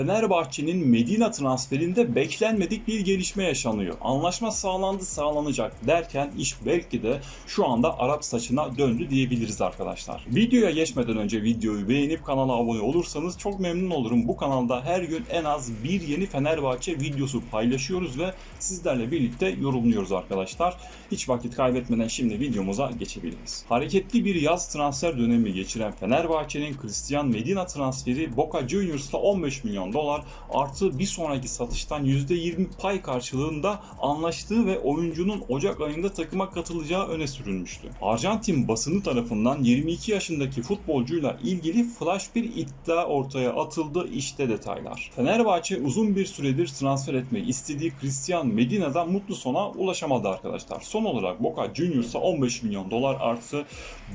Fenerbahçe'nin Medina transferinde beklenmedik bir gelişme yaşanıyor. Anlaşma sağlandı sağlanacak derken iş belki de şu anda Arap saçına döndü diyebiliriz arkadaşlar. Videoya geçmeden önce videoyu beğenip kanala abone olursanız çok memnun olurum. Bu kanalda her gün en az bir yeni Fenerbahçe videosu paylaşıyoruz ve sizlerle birlikte yorumluyoruz arkadaşlar. Hiç vakit kaybetmeden şimdi videomuza geçebiliriz. Hareketli bir yaz transfer dönemi geçiren Fenerbahçe'nin Christian Medina transferi Boca Juniors'ta 15 milyon dolar artı bir sonraki satıştan %20 pay karşılığında anlaştığı ve oyuncunun Ocak ayında takıma katılacağı öne sürülmüştü. Arjantin basını tarafından 22 yaşındaki futbolcuyla ilgili flash bir iddia ortaya atıldı işte detaylar. Fenerbahçe uzun bir süredir transfer etmek istediği Christian Medina'dan mutlu sona ulaşamadı arkadaşlar. Son olarak Boca Juniors'a 15 milyon dolar artı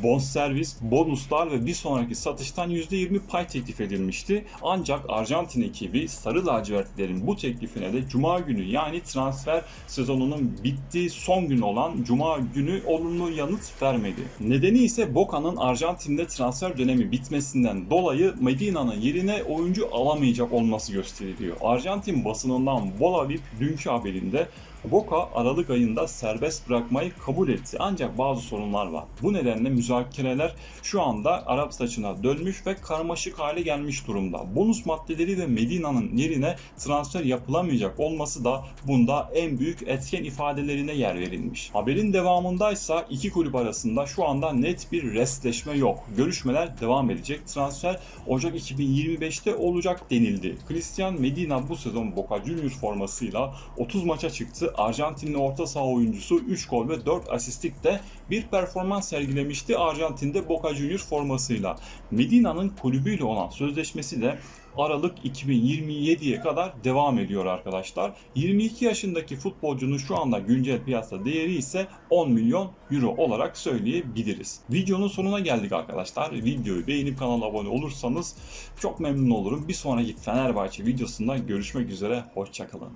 bonservis, bonuslar ve bir sonraki satıştan %20 pay teklif edilmişti. Ancak Arjantin ekibi Sarı Lacivertlerin bu teklifine de Cuma günü yani transfer sezonunun bittiği son gün olan Cuma günü olumlu yanıt vermedi. Nedeni ise Boca'nın Arjantin'de transfer dönemi bitmesinden dolayı Medina'nın yerine oyuncu alamayacak olması gösteriliyor. Arjantin basınından Bolavip dünkü haberinde Boca Aralık ayında serbest bırakmayı kabul etti ancak bazı sorunlar var. Bu nedenle müzakereler şu anda Arap saçına dönmüş ve karmaşık hale gelmiş durumda. Bonus maddeleri ve Medina'nın yerine transfer yapılamayacak olması da bunda en büyük etken ifadelerine yer verilmiş. Haberin devamındaysa iki kulüp arasında şu anda net bir restleşme yok. Görüşmeler devam edecek. Transfer Ocak 2025'te olacak denildi. Christian Medina bu sezon Boca Juniors formasıyla 30 maça çıktı. Arjantinli orta saha oyuncusu 3 gol ve 4 asistlikte bir performans sergilemişti Arjantin'de Boca Juniors formasıyla. Medina'nın kulübüyle olan sözleşmesi de Aralık 2027'ye kadar devam ediyor arkadaşlar. 22 yaşındaki futbolcunun şu anda güncel piyasa değeri ise 10 milyon euro olarak söyleyebiliriz. Videonun sonuna geldik arkadaşlar. Videoyu beğenip kanala abone olursanız çok memnun olurum. Bir sonraki Fenerbahçe videosunda görüşmek üzere. Hoşçakalın.